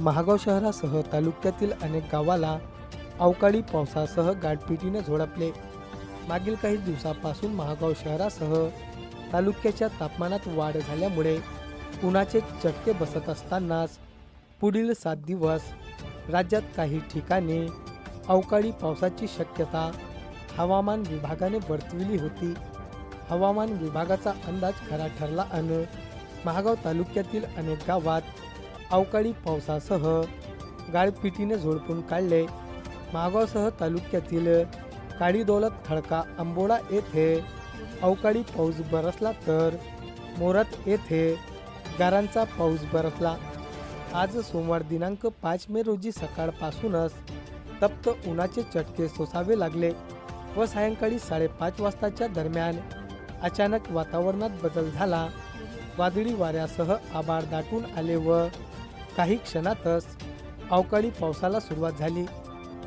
महागाव शहरासह तालुक्यातील अनेक गावाला अवकाळी पावसासह गाठपिटीने झोडपले. मागील काही दिवसापासून महागाव शहरासह तालुक्याच्या तापमानात वाढ झाल्यामुळे उन्हाचे चटके बसत असतानाच पुढील सात दिवस राज्यात काही ठिकाणी अवकाळी पावसाची शक्यता हवामान विभागाने वर्तविली होती. हवामान विभागाचा अंदाज खरा ठरला आणि महागाव तालुक्यातील अनेक गावात अवकाळी पावसासह गाळपिटीने झोडपून काढले. मागावसह तालुक्यातील काळी दौलत थडका आंबोडा येथे अवकाळी पाऊस बरसला तर मोरत येथे गारांचा पाऊस बरसला. आज सोमवार दिनांक पाच मे रोजी सकाळपासूनच तप्त उन्हाचे चटके सोसावे लागले व सायंकाळी साडेपाच वाजताच्या दरम्यान अचानक वातावरणात बदल झाला. वादळी वाऱ्यासह आभाळ दाटून आले व काही क्षणातच अवकाळी पावसाला सुरुवात झाली.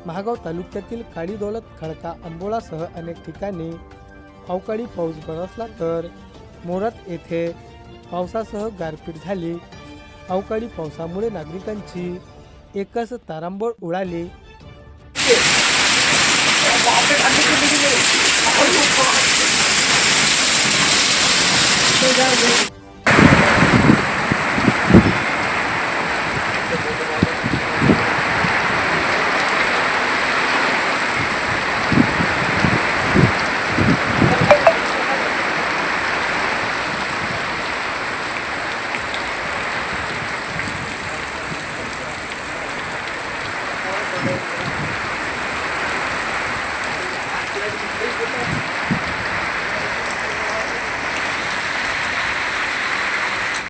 महागाव तालुक्यातील काळी दौलत खडका आंबोळासह अनेक ठिकाणी अवकाळी पाऊस बरसला तर मोरत येथे पावसासह गारपीट झाली. अवकाळी पावसामुळे नागरिकांची एकच तारांबळ उडाली.